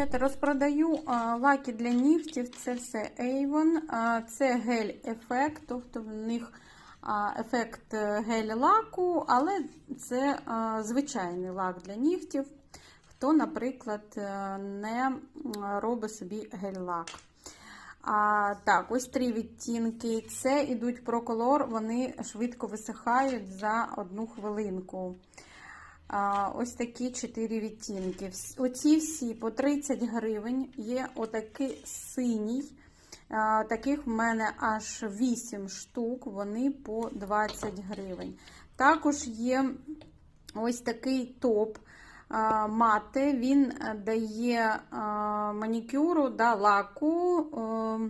Дівчата, розпродаю лаки для нігтів. Це все Avon. Це гель-ефект, тобто в них ефект е, гель-лаку, але це звичайний лак для нігтів. Хто, наприклад, е, не робить собі гель-лак. А, так, ось три відтінки. Це ідуть проколор, вони швидко висихають за одну хвилинку. Ось такі чотири відтінки. Оці всі по 30 гривень. Є отакий синій. Таких в мене аж 8 штук, вони по 20 гривень. Також є ось такий топ мати. Він е, дає манікюру да, лаку. е,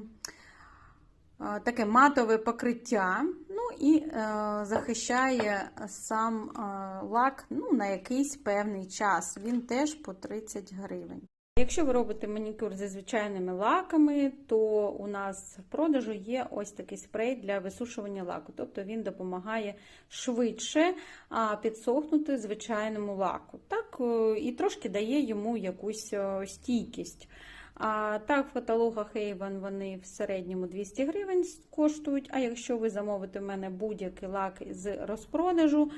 е, Таке матове покриття, і е, захищає сам е, лак ну, на якийсь певний час. Він теж по 30 гривень. Якщо ви робите манікюр зі звичайними лаками, то у нас в продажу є ось такий спрей для висушування лаку. Тобто він допомагає швидше підсохнути звичайному лаку. Так, е, і трошки дає йому якусь е, стійкість. А так, в каталогах Avon вони в середньому 200 гривень коштують. А якщо ви замовите в мене будь-який лак з розпродажу,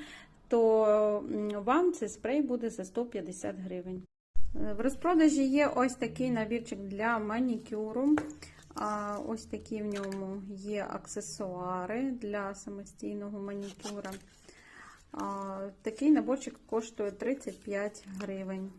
то вам цей спрей буде за 150 гривень. В розпродажі є ось такий набірчик для манікюру. А, Ось такі в ньому є аксесуари для самостійного манікюра. Такий наборчик коштує 35 гривень.